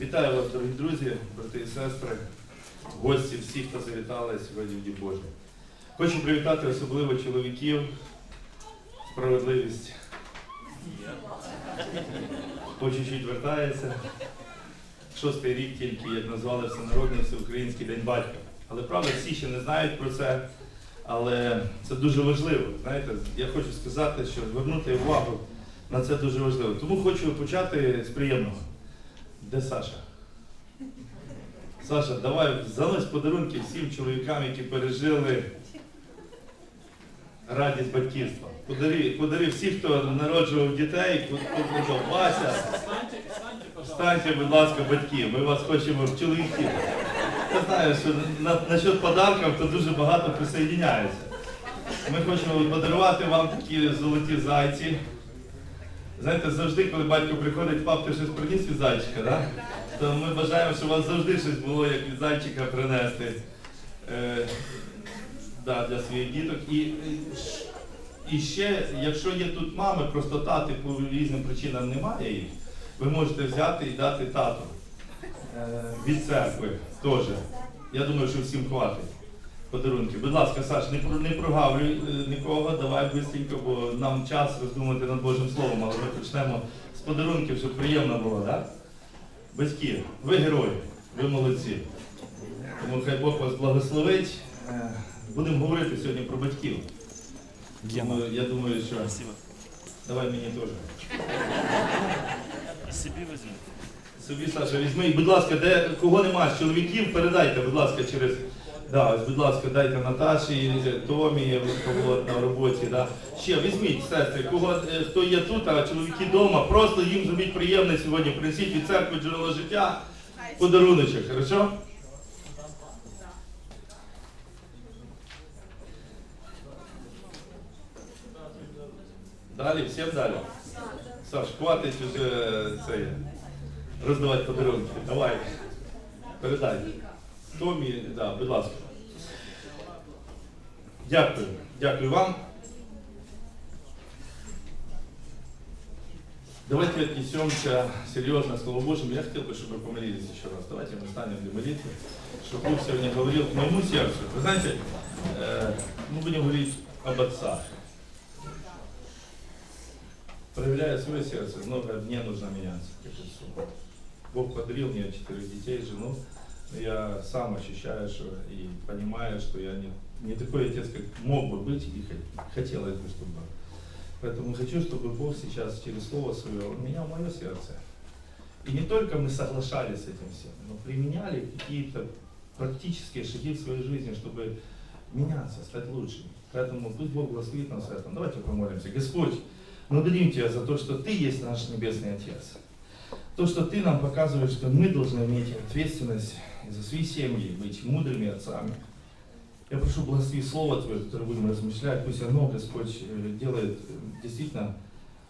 Вітаю вас, дорогі друзі, брати і сестри, гості, всі, хто завітали сьогодні в Дім Божий. Хочу привітати особливо чоловіків, справедливість. По чуть-чуть вертається. Шостий рік тільки, як назвали Всенародний Всеукраїнський День батька. Але правда, всі ще не знають про це. Але це дуже важливо. Знаєте, я хочу сказати, що звернути увагу на це дуже важливо. Тому хочу почати з приємного. Де Саша? Саша, давай занось подарунки всім чоловікам, які пережили радість батьківства. Подари, подари всіх, хто народжував дітей, Вася. Встаньте, будь ласка, батьки, ми вас хочемо в чоловіки. Я знаю, що на, насчет подарунків то дуже багато присоединяється. Ми хочемо подарувати вам такі золоті зайці. Знаєте, завжди, коли батько приходить, пап, ти щось приніс від зайчика, да? то ми бажаємо, щоб у вас завжди щось було, як від зайчика принести е, да, для своїх діток. І, і ще, якщо є тут мами, просто тати по різним причинам немає їх, ви можете взяти і дати тату е, від церкви теж. Я думаю, що всім хватить подарунки. Будь ласка, Саш, не, не прогавлюй е, нікого, давай швидко, бо нам час роздумати над Божим Словом, але ми почнемо з подарунків, щоб приємно було, так? Батьки, ви герої, ви молодці. Тому хай Бог вас благословить. Е, Будемо говорити сьогодні про батьків. Тому я думаю, що Спасибо. давай мені теж. И себе. Собі, Саша, візьми. І, будь ласка, де кого нема з чоловіків, передайте, будь ласка, через. Да, будь ласка, дайте Наташі, Томі, кого от на роботі. Да. Ще візьміть, сестри, кого, е, хто є тут, а чоловіки вдома, просто їм зробіть приємне сьогодні. Принесіть від церкви джерело життя, подаруночок, хорошо? Далі, всім далі. Саш, хватить уже це роздавати подарунки. Давай. Передай. Томі, да, будь ласка. Дякую. Дякую вам. Давайте отнесемся серьезно к Слову Божьему. Я хотел бы, чтобы вы помолились еще раз. Давайте мы встанем для молитвы, чтобы Бог сегодня говорил к моему сердцу. Вы знаете, э, мы будем говорить об отцах. Проявляя свое сердце, много мне нужно меняться к отцу. Бог подарил мне четырех детей, жену. Я сам ощущаю что, и понимаю, что я не, не такой отец, как мог бы быть и хот- хотелось бы, чтобы. Поэтому хочу, чтобы Бог сейчас через Слово Свое менял мое сердце. И не только мы соглашались с этим всем, но применяли какие-то практические шаги в своей жизни, чтобы меняться, стать лучше. Поэтому пусть Бог благословит нас в этом. Давайте помолимся. Господь, благодарим Тебя за то, что Ты есть наш Небесный Отец. То, что Ты нам показываешь, что мы должны иметь ответственность за свои семьи, быть мудрыми отцами. Я прошу благослови Слово Твое, которое будем размышлять. Пусть оно, Господь, э, делает э, действительно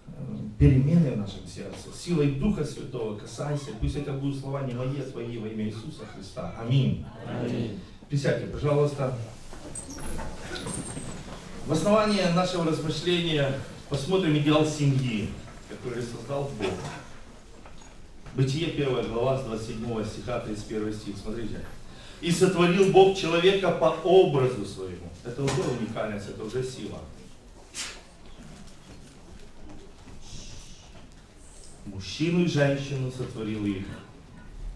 э, перемены в нашем сердце. Силой Духа Святого касайся. Пусть это будут слова не мои, а Твои во имя Иисуса Христа. Аминь. Присядьте, пожалуйста. В основании нашего размышления посмотрим идеал семьи, который создал Бог. Бытие 1 глава с 27 стиха 31 стих. Смотрите. И сотворил Бог человека по образу своему. Это уже уникальность, это уже сила. Мужчину и женщину сотворил их.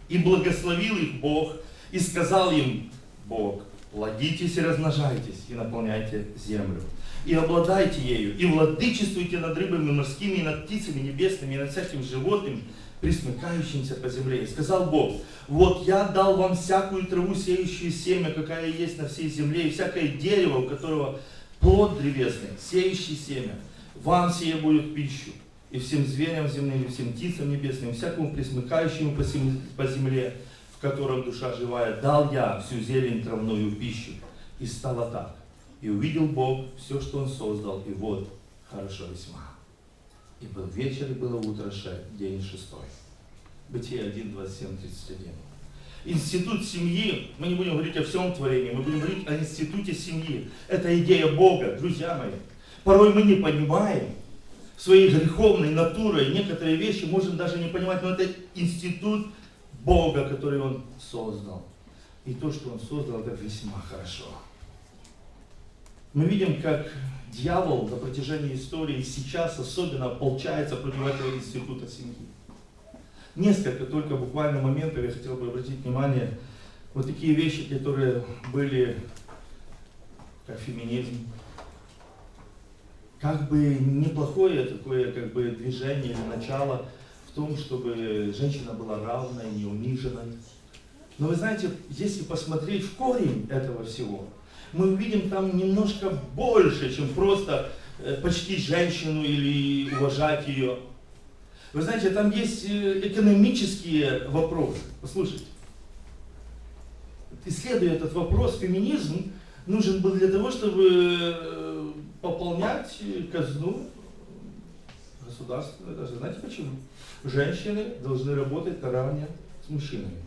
И благословил их Бог, и сказал им Бог, плодитесь и размножайтесь, и наполняйте землю. И обладайте ею, и владычествуйте над рыбами морскими, и над птицами небесными, и над всяким животным, присмыкающимся по земле. И сказал Бог, вот я дал вам всякую траву, сеющую семя, какая есть на всей земле, и всякое дерево, у которого плод древесный, сеющий семя. Вам сие будет пищу, и всем зверям земным, и всем птицам небесным, и всякому присмыкающему по земле, в котором душа живая, дал я всю зелень травную пищу. И стало так. И увидел Бог все, что Он создал, и вот хорошо весьма. И был вечер, было утро, день шестой. Бытие 1, 27, 31. Институт семьи, мы не будем говорить о всем творении, мы будем говорить о институте семьи. Это идея Бога, друзья мои. Порой мы не понимаем своей греховной натурой некоторые вещи, можем даже не понимать, но это институт Бога, который Он создал. И то, что Он создал, это весьма хорошо. Мы видим, как дьявол на протяжении истории сейчас особенно ополчается против этого института семьи. Несколько только буквально моментов я хотел бы обратить внимание. Вот такие вещи, которые были, как феминизм, как бы неплохое такое как бы движение или начало в том, чтобы женщина была равной, не униженной. Но вы знаете, если посмотреть в корень этого всего, мы увидим там немножко больше, чем просто э, почти женщину или уважать ее. Вы знаете, там есть э, экономические вопросы. Послушайте. Исследуя этот вопрос, феминизм нужен был для того, чтобы э, пополнять казну государственную. Даже знаете почему? Женщины должны работать наравне с мужчинами.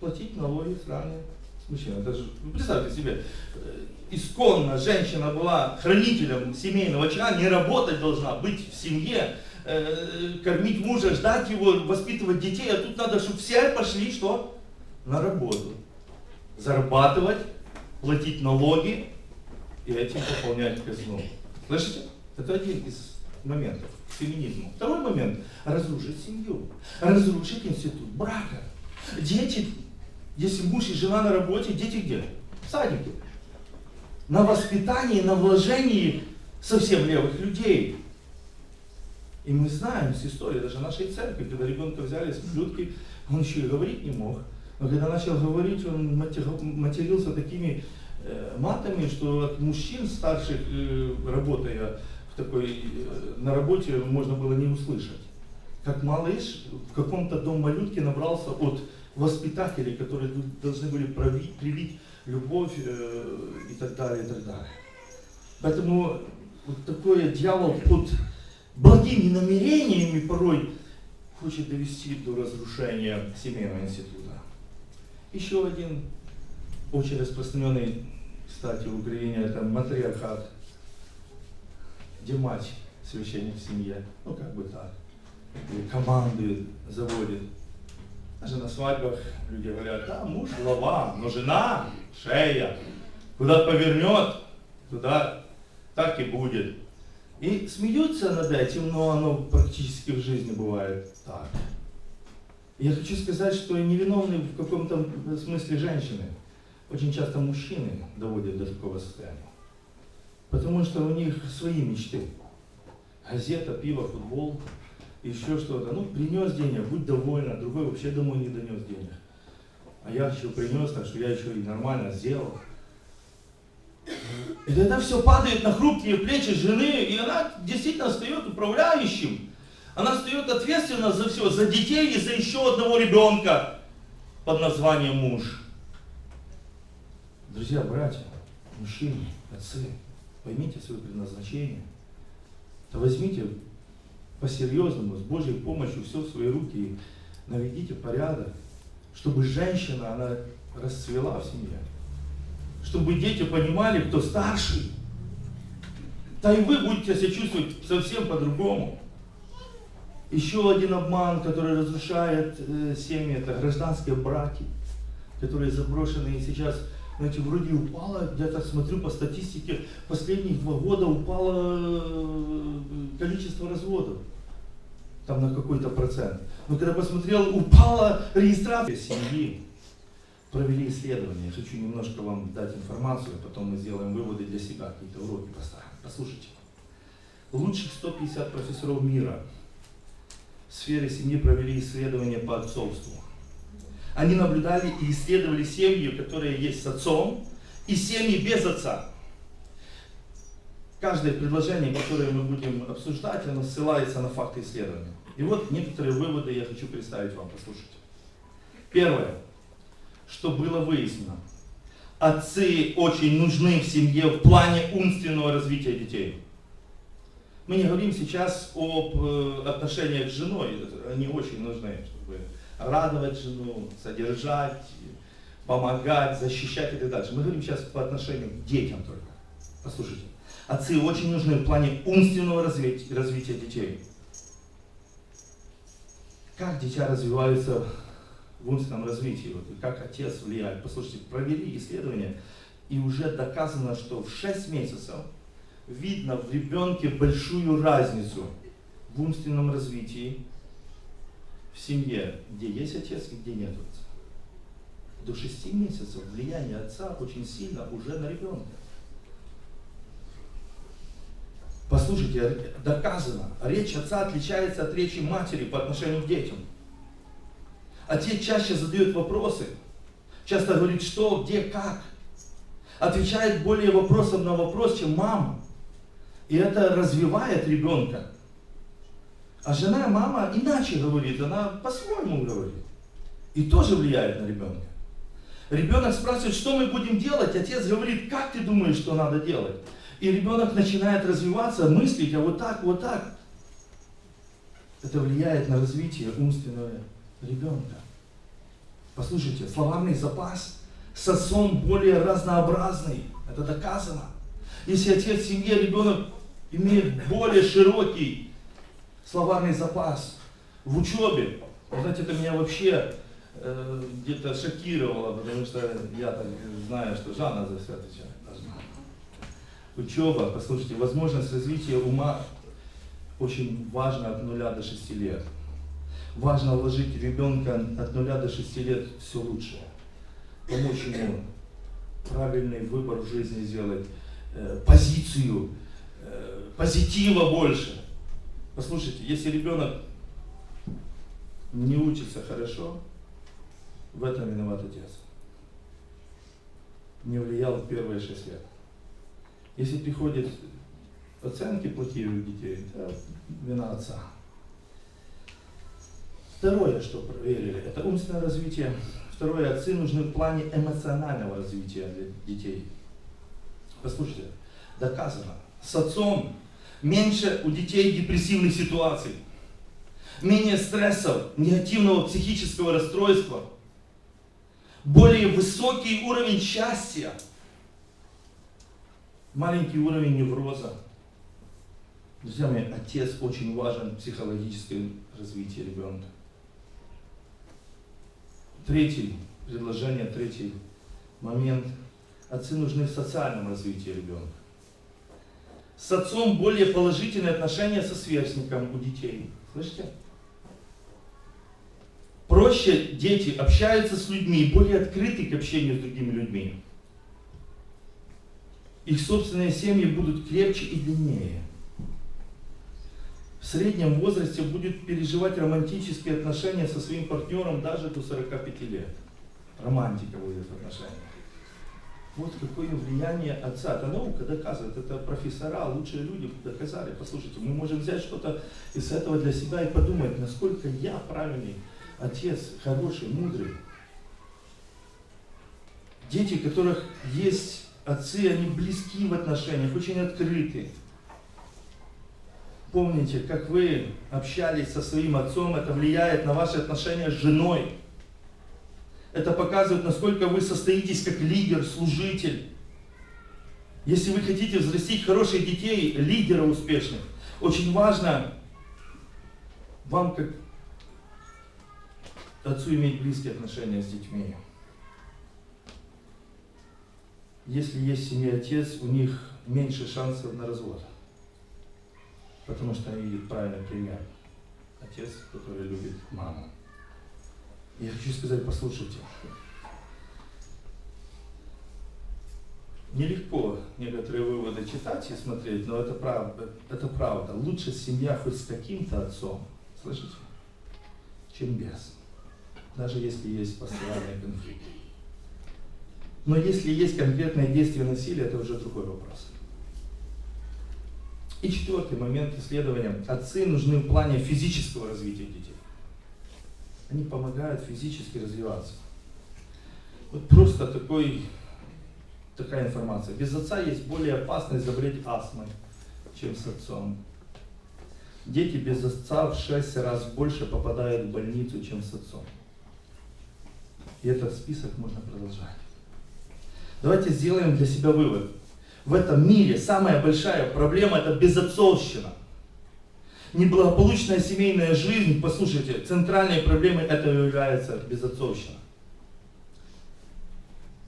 Платить налоги наравне мужчина. Даже, ну, представьте себе, э, исконно женщина была хранителем семейного очага, не работать должна, быть в семье, э, кормить мужа, ждать его, воспитывать детей, а тут надо, чтобы все пошли что? На работу. Зарабатывать, платить налоги и этим пополнять казну. Слышите? Это один из моментов феминизма. Второй момент – разрушить семью, разрушить институт брака. Дети если муж и жена на работе, дети где? В садике. На воспитании, на вложении совсем левых людей. И мы знаем с истории даже нашей церкви, когда ребенка взяли с блюдки, он еще и говорить не мог. Но когда начал говорить, он матерился такими э, матами, что от мужчин старших, э, работая в такой, э, на работе, можно было не услышать. Как малыш в каком-то дом малютки набрался от воспитателей, которые должны были привить, привить любовь э, и так далее, и так далее. Поэтому вот такое дьявол под благими намерениями порой хочет довести до разрушения семейного института. Еще один очень распространенный, кстати, в Украине, это матриархат, где мать священник в семье, ну как бы так, команды заводит. Даже на свадьбах люди говорят, да, муж голова, но жена шея. Куда повернет, туда так и будет. И смеются над этим, но оно практически в жизни бывает так. Я хочу сказать, что невиновны в каком-то смысле женщины. Очень часто мужчины доводят до такого состояния. Потому что у них свои мечты. Газета, пиво, футбол – еще что-то. Ну, принес денег, будь довольна, другой вообще домой не донес денег. А я еще принес, так что я еще и нормально сделал. И тогда все падает на хрупкие плечи жены, и она действительно стает управляющим. Она стает ответственна за все, за детей и за еще одного ребенка под названием муж. Друзья, братья, мужчины, отцы, поймите свое предназначение. Да возьмите по-серьезному, с Божьей помощью все в свои руки и наведите порядок, чтобы женщина, она расцвела в семье, чтобы дети понимали, кто старший. Да и вы будете себя чувствовать совсем по-другому. Еще один обман, который разрушает э, семьи, это гражданские браки, которые заброшены и сейчас знаете, вроде упало, я так смотрю по статистике, последних два года упало э, количество разводов, там на какой-то процент. Но когда посмотрел, упала регистрация семьи. Провели исследование, я хочу немножко вам дать информацию, а потом мы сделаем выводы для себя, какие-то уроки поставим. Послушайте. Лучших 150 профессоров мира в сфере семьи провели исследование по отцовству. Они наблюдали и исследовали семьи, которые есть с отцом, и семьи без отца. Каждое предложение, которое мы будем обсуждать, оно ссылается на факты исследования. И вот некоторые выводы я хочу представить вам, послушайте. Первое, что было выяснено. Отцы очень нужны в семье в плане умственного развития детей. Мы не говорим сейчас об э, отношениях с женой, они очень нужны, чтобы радовать жену, содержать, помогать, защищать и так дальше. Мы говорим сейчас по отношению к детям только. Послушайте, отцы очень нужны в плане умственного развития, развития детей. Как дитя развивается в умственном развитии, вот, как отец влияет. Послушайте, провели исследования, и уже доказано, что в 6 месяцев видно в ребенке большую разницу в умственном развитии в семье, где есть отец и где нет отца. До 6 месяцев влияние отца очень сильно уже на ребенка. Послушайте, доказано, речь отца отличается от речи матери по отношению к детям. Отец чаще задает вопросы, часто говорит, что, где, как. Отвечает более вопросом на вопрос, чем мама. И это развивает ребенка. А жена, мама иначе говорит, она по-своему говорит. И тоже влияет на ребенка. Ребенок спрашивает, что мы будем делать, отец говорит, как ты думаешь, что надо делать? И ребенок начинает развиваться, мыслить, а вот так, вот так. Это влияет на развитие умственного ребенка. Послушайте, словарный запас с отцом более разнообразный. Это доказано. Если отец в семье, ребенок имеет более широкий словарный запас в учебе. знаете, это меня вообще э, где-то шокировало, потому что я так знаю, что Жанна за все отвечает. Учеба, послушайте, возможность развития ума очень важна от 0 до 6 лет. Важно вложить ребенка от 0 до 6 лет все лучшее. Помочь ему правильный выбор в жизни сделать, э, позицию, э, позитива больше. Послушайте, если ребенок не учится хорошо, в этом виноват отец. Не влиял первые шесть лет. Если приходят оценки плохие у детей, это вина отца. Второе, что проверили, это умственное развитие. Второе, отцы нужны в плане эмоционального развития для детей. Послушайте, доказано, с отцом меньше у детей депрессивных ситуаций, менее стрессов, негативного психического расстройства, более высокий уровень счастья, маленький уровень невроза. Друзья мои, отец очень важен в психологическом развитии ребенка. Третий предложение, третий момент. Отцы нужны в социальном развитии ребенка. С отцом более положительные отношения со сверстником у детей. Слышите? Проще дети общаются с людьми, более открыты к общению с другими людьми. Их собственные семьи будут крепче и длиннее. В среднем возрасте будет переживать романтические отношения со своим партнером даже до 45 лет. Романтика будет в отношениях. Вот какое влияние отца. Это наука доказывает, это профессора, лучшие люди доказали. Послушайте, мы можем взять что-то из этого для себя и подумать, насколько я правильный отец, хороший, мудрый. Дети, у которых есть отцы, они близки в отношениях, очень открыты. Помните, как вы общались со своим отцом, это влияет на ваши отношения с женой. Это показывает, насколько вы состоитесь как лидер, служитель. Если вы хотите взрастить хороших детей, лидера успешных, очень важно вам как отцу иметь близкие отношения с детьми. Если есть семья отец, у них меньше шансов на развод. Потому что они видят правильный пример. Отец, который любит маму. Я хочу сказать, послушайте. Нелегко некоторые выводы читать и смотреть, но это правда. Это правда. Лучше семья хоть с каким-то отцом, слышите, чем без. Даже если есть постоянный конфликт. Но если есть конкретное действие насилия, это уже другой вопрос. И четвертый момент исследования. Отцы нужны в плане физического развития детей они помогают физически развиваться. Вот просто такой, такая информация. Без отца есть более опасность заболеть астмой, чем с отцом. Дети без отца в 6 раз больше попадают в больницу, чем с отцом. И этот список можно продолжать. Давайте сделаем для себя вывод. В этом мире самая большая проблема это безотцовщина. Неблагополучная семейная жизнь, послушайте, центральной проблемой этого является безотцовщина.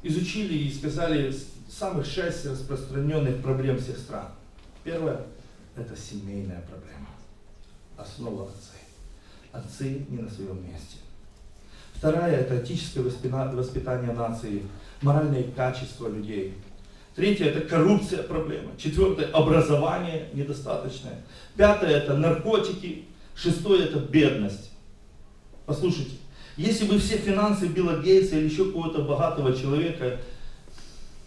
Изучили и сказали самых шесть распространенных проблем всех стран. Первое – это семейная проблема. Основа отцы. Отцы не на своем месте. Вторая – это этическое воспитание нации, моральные качества людей. Третье – это коррупция проблема. Четвертое – образование недостаточное. Пятое – это наркотики. Шестое – это бедность. Послушайте, если бы все финансы Билла Гейтса или еще какого-то богатого человека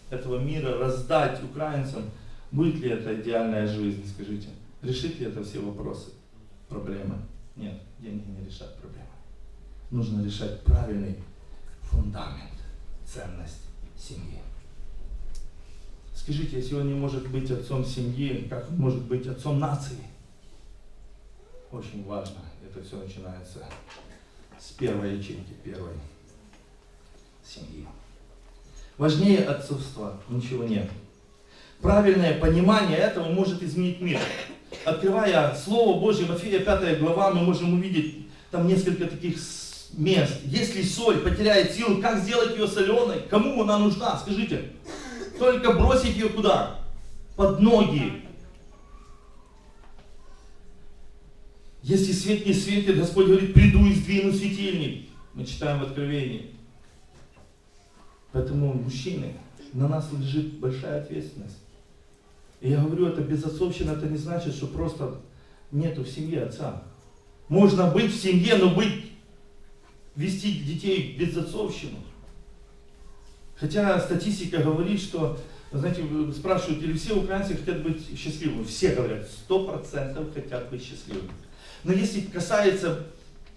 этого мира раздать украинцам, будет ли это идеальная жизнь, скажите? Решит ли это все вопросы, проблемы? Нет, деньги не решат проблемы. Нужно решать правильный фундамент, ценность семьи. Скажите, если он не может быть отцом семьи, как он может быть отцом нации? Очень важно. Это все начинается с первой ячейки, первой семьи. Важнее отцовства ничего нет. Правильное понимание этого может изменить мир. Открывая Слово Божье, Матфея 5 глава, мы можем увидеть там несколько таких мест. Если соль потеряет силу, как сделать ее соленой? Кому она нужна? Скажите. Только бросить ее куда? Под ноги. Если свет не светит, Господь говорит, приду и сдвину светильник. Мы читаем в Откровении. Поэтому, мужчины, на нас лежит большая ответственность. И я говорю, это безотцовщина, это не значит, что просто нету в семье отца. Можно быть в семье, но быть, вести детей безотцовщину. Хотя статистика говорит, что, знаете, спрашивают, или все украинцы хотят быть счастливыми. Все говорят, сто процентов хотят быть счастливыми. Но если касается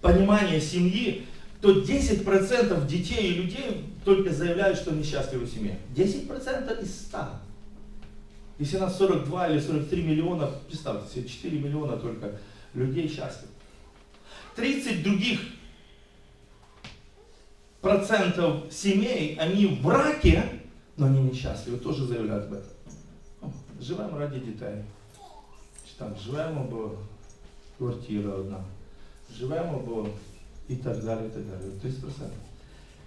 понимания семьи, то 10% детей и людей только заявляют, что они счастливы в семье. 10% из 100. Если нас 42 или 43 миллиона, представьте себе, 4 миллиона только людей счастливы. 30 других процентов семей, они в браке, но они несчастливы, тоже заявляют об этом. Живемо ради детей. Там, живемо, бо квартира одна. Живемо, бо и так далее, и так далее. 30%.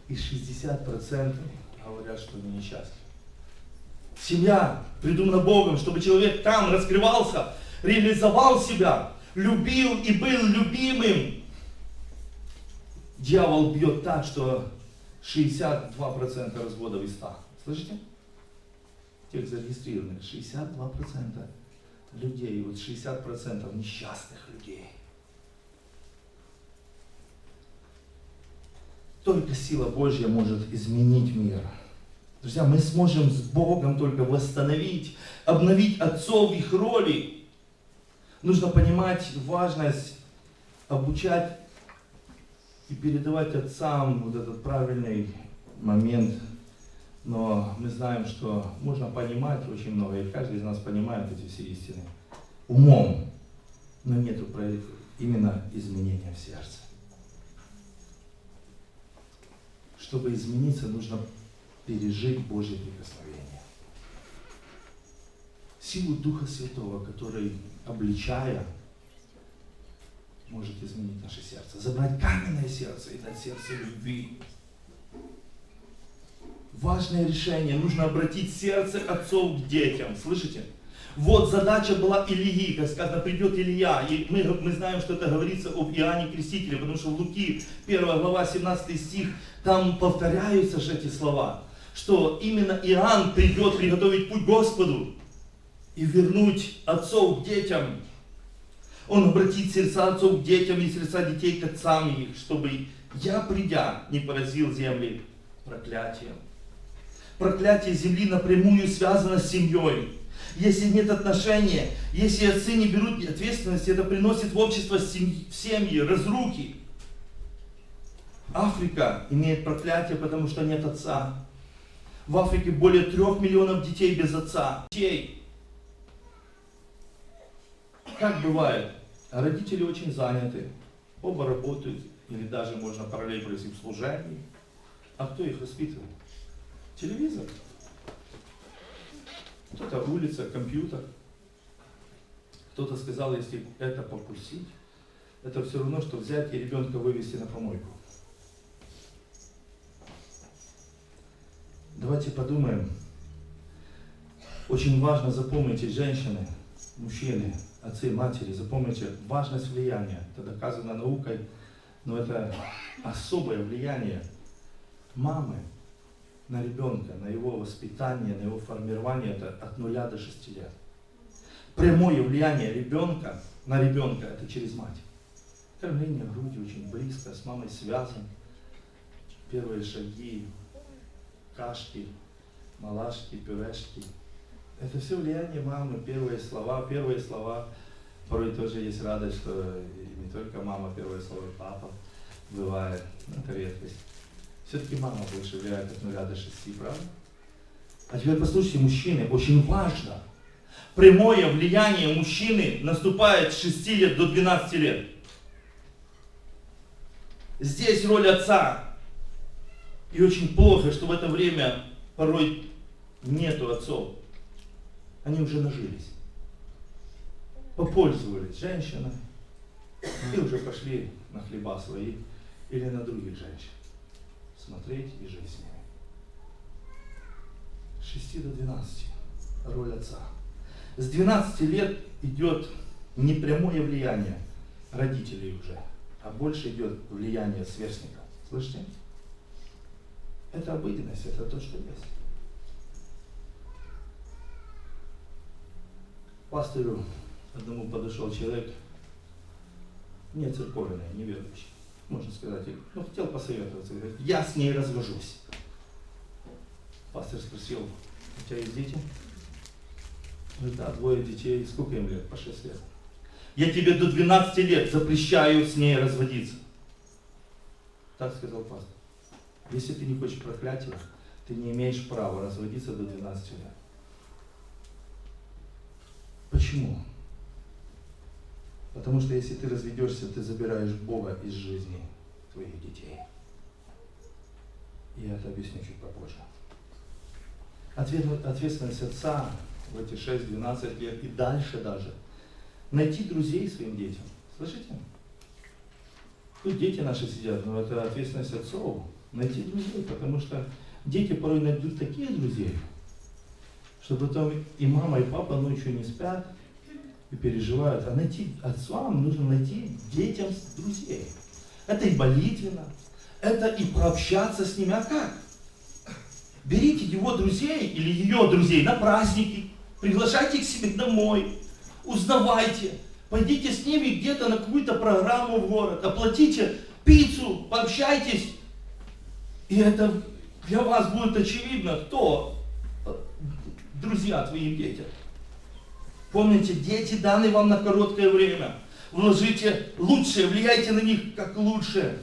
И 60% говорят, что они несчастливы. Семья придумана Богом, чтобы человек там раскрывался, реализовал себя, любил и был любимым. Дьявол бьет так, что 62% разводов из 100. Слышите? Тех зарегистрированных. 62% людей, вот 60% несчастных людей. Только сила Божья может изменить мир. Друзья, мы сможем с Богом только восстановить, обновить отцов их роли. Нужно понимать важность обучать и передавать отцам вот этот правильный момент. Но мы знаем, что можно понимать очень много, и каждый из нас понимает эти все истины умом, но нету именно изменения в сердце. Чтобы измениться, нужно пережить Божье прикосновение. Силу Духа Святого, который, обличая, может изменить наше сердце. Забрать каменное сердце и дать сердце любви. Важное решение. Нужно обратить сердце отцов к детям. Слышите? Вот задача была Ильи, как сказано, придет Илья. И мы, мы знаем, что это говорится об Иоанне Крестителе, потому что в Луки, 1 глава, 17 стих, там повторяются же эти слова, что именно Иоанн придет приготовить путь Господу и вернуть отцов к детям. Он обратит сердца отцов к детям и сердца детей к отцам их, чтобы я, придя, не поразил земли проклятием. Проклятие земли напрямую связано с семьей. Если нет отношения, если отцы не берут ответственности, это приносит в общество семьи, семьи разруки. Африка имеет проклятие, потому что нет отца. В Африке более трех миллионов детей без отца. Детей. Как бывает, родители очень заняты, оба работают, или даже можно параллельно в служении. А кто их воспитывает? Телевизор. Вот это улица, компьютер. Кто-то сказал, если это попустить, это все равно, что взять и ребенка вывести на помойку. Давайте подумаем. Очень важно запомните, женщины, мужчины, отцы, матери, запомните важность влияния. Это доказано наукой, но это особое влияние мамы на ребенка, на его воспитание, на его формирование, это от нуля до шести лет. Прямое влияние ребенка на ребенка это через мать. Кормление груди очень близко, с мамой связан. Первые шаги, кашки, малашки, пюрешки. Это все влияние мамы, первые слова, первые слова. Порой тоже есть радость, что не только мама, первые слова, папа бывает. Это редкость. Все-таки мама больше влияет от нуля до шести, правда? А теперь послушайте, мужчины, очень важно. Прямое влияние мужчины наступает с 6 лет до 12 лет. Здесь роль отца. И очень плохо, что в это время порой нету отцов. Они уже нажились. Попользовались женщинами и уже пошли на хлеба свои или на других женщин смотреть и жить с ними. С 6 до 12 роль отца. С 12 лет идет не прямое влияние родителей уже, а больше идет влияние сверстника. Слышите? Это обыденность, это то, что есть. Пастырю одному подошел человек, не церковный, неверующий можно сказать, ну, хотел посоветоваться, говорит, я с ней развожусь. Пастор спросил, у тебя есть дети? Говорит, да, двое детей, сколько им лет? По 6 лет. Я тебе до 12 лет запрещаю с ней разводиться. Так сказал пастор. Если ты не хочешь проклятия, ты не имеешь права разводиться до 12 лет. Почему? Потому что если ты разведешься, ты забираешь Бога из жизни твоих детей. Я это объясню чуть попозже. Ответственность отца в эти 6-12 лет и дальше даже. Найти друзей своим детям. Слышите? Тут дети наши сидят, но это ответственность отцов. Найти друзей, потому что дети порой найдут такие друзей, что потом и мама, и папа ночью не спят, и переживают, а найти отцам нужно найти детям друзей. Это и молитвенно, это и пообщаться с ними. А как? Берите его друзей или ее друзей на праздники, приглашайте их себе домой, узнавайте, пойдите с ними где-то на какую-то программу в город, оплатите пиццу, пообщайтесь. И это для вас будет очевидно, кто друзья твоим детям. Помните, дети даны вам на короткое время. Вложите лучшее, влияйте на них как лучше.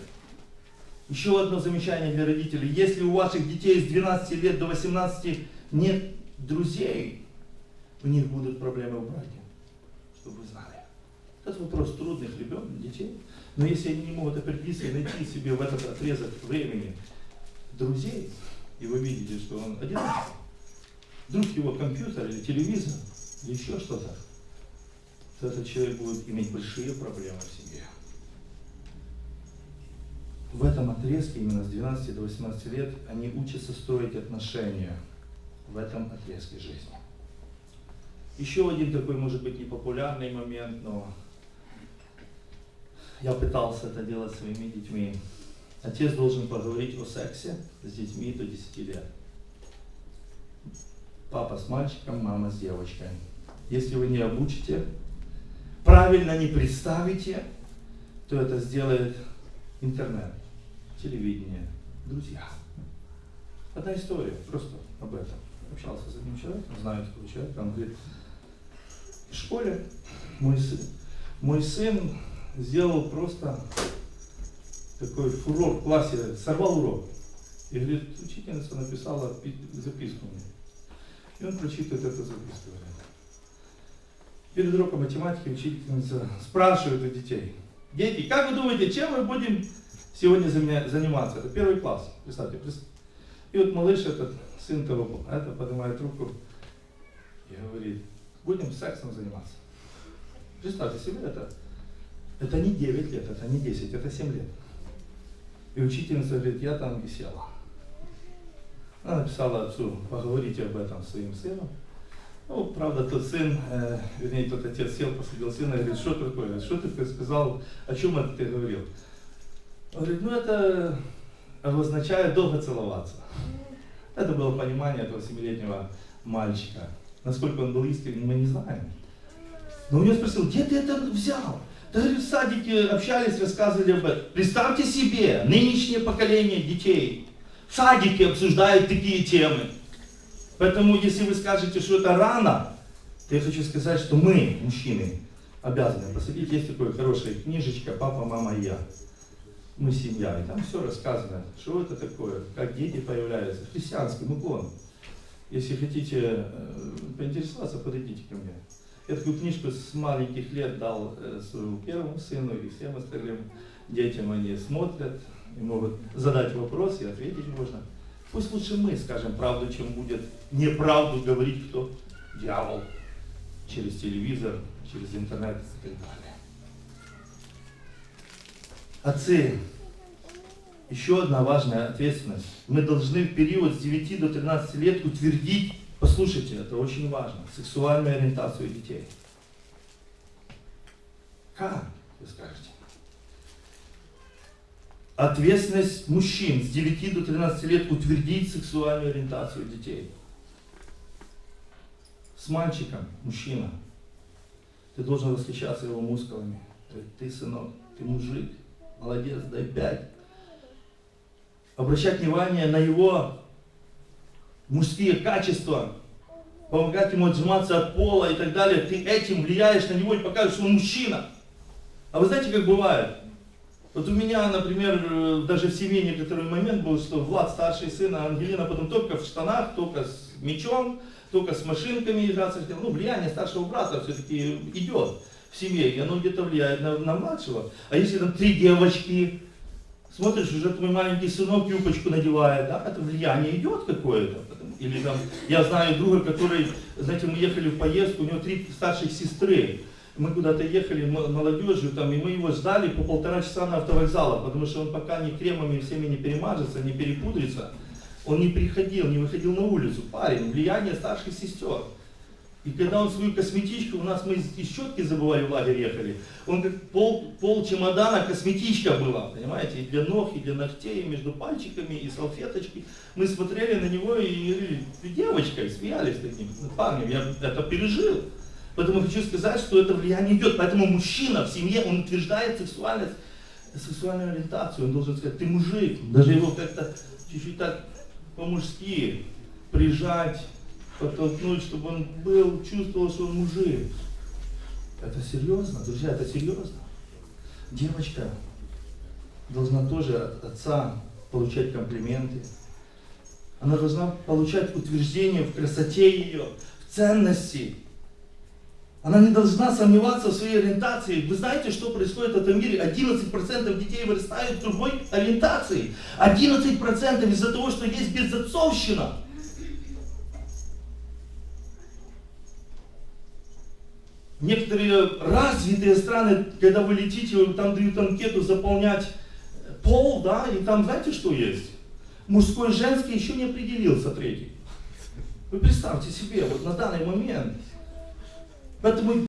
Еще одно замечание для родителей. Если у ваших детей с 12 лет до 18 нет друзей, у них будут проблемы в браке. Чтобы вы знали. Это вопрос трудных ребенок, детей. Но если они не могут определиться и найти себе в этот отрезок времени друзей, и вы видите, что он одиночный, вдруг его компьютер или телевизор еще что-то, то этот человек будет иметь большие проблемы в семье. В этом отрезке, именно с 12 до 18 лет, они учатся строить отношения в этом отрезке жизни. Еще один такой, может быть, непопулярный момент, но я пытался это делать своими детьми. Отец должен поговорить о сексе с детьми до 10 лет. Папа с мальчиком, мама с девочкой. Если вы не обучите, правильно не представите, то это сделает интернет, телевидение, друзья. Одна история, просто об этом. Общался с одним человеком, знаю такого человека, он говорит, в школе мой сын, мой сын сделал просто такой фурор в классе, сорвал урок. И говорит, учительница написала записку мне. И он прочитывает эту записку. Перед уроком математики учительница спрашивает у детей. Дети, как вы думаете, чем мы будем сегодня заниматься? Это первый класс, представьте. И вот малыш этот, сын того, это поднимает руку и говорит, будем сексом заниматься. Представьте себе это. Это не 9 лет, это не 10, это 7 лет. И учительница говорит, я там висела. Она написала отцу, поговорите об этом с своим сыном. Ну, правда, тот сын, э, вернее, тот отец сел, посадил сына говорит, что такое? Что ты сказал, о чем это ты говорил? Он говорит, ну это обозначает долго целоваться. Это было понимание этого семилетнего мальчика. Насколько он был искренним, мы не знаем. Но у него спросил, где ты это взял? Да, говорит, в садике общались, рассказывали об этом. Представьте себе, нынешнее поколение детей в садике обсуждают такие темы. Поэтому, если вы скажете, что это рано, то я хочу сказать, что мы, мужчины, обязаны посадить. Есть такая хорошая книжечка «Папа, мама и я». Мы семья, и там все рассказано, что это такое, как дети появляются, христианским уклоном. Если хотите э, поинтересоваться, подойдите ко мне. Я такую книжку с маленьких лет дал э, своему первому сыну и всем остальным детям. Они смотрят и могут задать вопрос и ответить можно. Пусть лучше мы скажем правду, чем будет неправду говорить кто? Дьявол. Через телевизор, через интернет и так далее. Отцы, еще одна важная ответственность. Мы должны в период с 9 до 13 лет утвердить, послушайте, это очень важно, сексуальную ориентацию детей. Как, вы скажете? Ответственность мужчин с 9 до 13 лет утвердить сексуальную ориентацию детей. С мальчиком, мужчина, ты должен восхищаться его мускулами. Ты, сынок, ты мужик, молодец, дай пять. Обращать внимание на его мужские качества, помогать ему отжиматься от пола и так далее. Ты этим влияешь на него и показываешь, что он мужчина. А вы знаете, как бывает? Вот у меня, например, э, даже в семье некоторый момент был, что Влад старший сын, а Ангелина потом только в штанах, только с мечом, только с машинками играться. Ну, влияние старшего брата все-таки идет в семье, и оно где-то влияет на, на младшего. А если там три девочки, смотришь, уже твой маленький сынок юбочку надевает, да, это влияние идет какое-то. Или там, я знаю друга, который, знаете, мы ехали в поездку, у него три старших сестры. Мы куда-то ехали молодежью, там, и мы его ждали по полтора часа на автовокзалах, потому что он пока ни кремами всеми не перемажется, не перепудрится, он не приходил, не выходил на улицу. Парень, влияние старших сестер. И когда он свою косметичку, у нас мы из, щетки забывали в лагерь ехали, он как пол, пол чемодана косметичка была, понимаете, и для ног, и для ногтей, и между пальчиками, и салфеточки. Мы смотрели на него и говорили, ты девочка, и смеялись таким парнем, я это пережил. Поэтому хочу сказать, что это влияние идет. Поэтому мужчина в семье, он утверждает сексуальность, сексуальную ориентацию. Он должен сказать, ты мужик. Даже его как-то чуть-чуть так по-мужски прижать, подтолкнуть, чтобы он был, чувствовал, что он мужик. Это серьезно, друзья, это серьезно. Девочка должна тоже от отца получать комплименты. Она должна получать утверждение в красоте ее, в ценности. Она не должна сомневаться в своей ориентации. Вы знаете, что происходит в этом мире? 11% детей вырастают в другой ориентации. 11% из-за того, что есть безотцовщина. Некоторые развитые страны, когда вы летите, там дают анкету заполнять пол, да, и там знаете, что есть? Мужской, женский еще не определился третий. Вы представьте себе, вот на данный момент. Поэтому